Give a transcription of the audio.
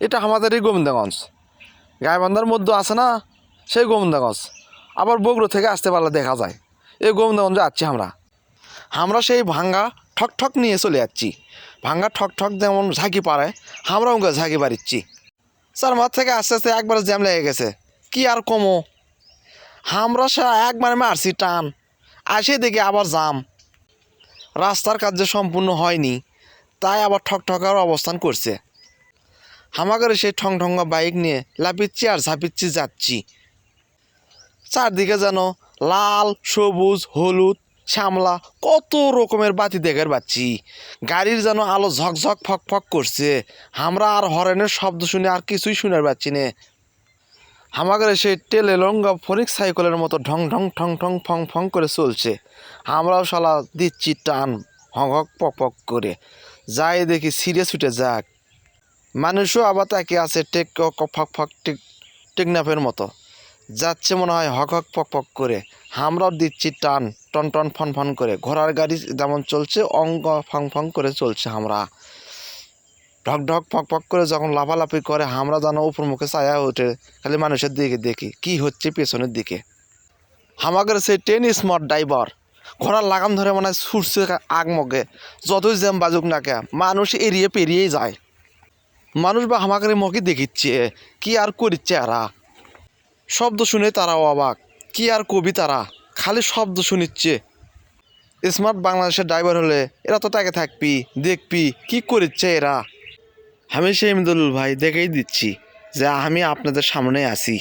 এটা আমাদেরই গোবিন্দগঞ্জ। গাইবান্ধার মধ্যে আছে না, সেই গোবিন্দগঞ্জ। আবার বগুড়ো থেকে আসতে পারলে দেখা যায়। এই গোবিন্দগঞ্জে যাচ্ছি আমরা। আমরা সেই ভাঙ্গা ঠক ঠক নিয়ে চলে যাচ্ছি। ভাঙ্গা ঠক ঠক যেমন ঝাঁকি পারে আমরা ওকে ঝাঁকি বাড়িচ্ছি স্যার, মাঠ থেকে আস্তে আস্তে একবার জ্যাম লেগে গেছে। কি আর কমো? আমরা সে একবার মারছি টান। আসে দেখি আবার জাম রাস্তার কাজ সম্পূর্ণ হয়নি, তাই আবার ঠক ঠকার অবস্থান করছে। আমাদের সেই ঠং ঠঙ্গা বাইক নিয়ে লাপিচ্ছি আর ঝাপিচ্ছি যাচ্ছি। চারদিকে যেন লাল, সবুজ, হলুদ, শ্যামলা, কত রকমের বাতি দেখার পাচ্ছি। গাড়ির যেন আলো ঝকঝক ফক ফক করছে। আমরা আর হরেনের শব্দ শুনে আর কিছুই শুনে পাচ্ছি না। আমাদের সেই টেলে লঙ্গা ফরিক সাইকেলের মতো ঢং ঢং ঠং ঠং ফং ফং করে চলছে। আমরাও শালা দিচ্ছি টান, হক হক পক পক করে। যাই দেখি সিরিয়াস উঠে যাক। মানুষও আবার তাকে আছে টেক ফক ফক টিক টেকনাফের মতো। যাচ্ছে মনে হয় হক হক পক পক করে। হামরাও দিচ্ছি টান, টন টন ফন ফন করে। ঘোড়ার গাড়ি যেমন চলছে, অঙ্গ ফং ফং করে চলছে হামরা। ঢক ঢক ফক ফক করে যখন লাফালাফি করে, হামরা যেন উপর মুখে ছায়া ওঠে, খালি মানুষের দিকে দেখি। কি হচ্ছে পেছনের দিকে? আমাদের সেই ট্রেন স্মার্ট ড্রাইভার, ঘোড়ার লাগাম ধরে মানে ছুটছে আগ মগে। যতই জ্যাম বাজুক না কে মানুষ এড়িয়ে পেরিয়েই যায়। মানুষ বা হামাকারি মকি দেখিচ্ছে, কি আর করিচ্ছে এরা? শব্দ শুনে তারাও অবাক, কি আর কবি তারা? খালি শব্দ শুনিচ্ছে। স্মার্ট বাংলাদেশের ড্রাইভার হলে এরা তো তাকে থাকবি, দেখবি, কি করিচ্ছে এরা? আমি সেই ভাই দেখেই দিচ্ছি যে আমি আপনাদের সামনে আছি।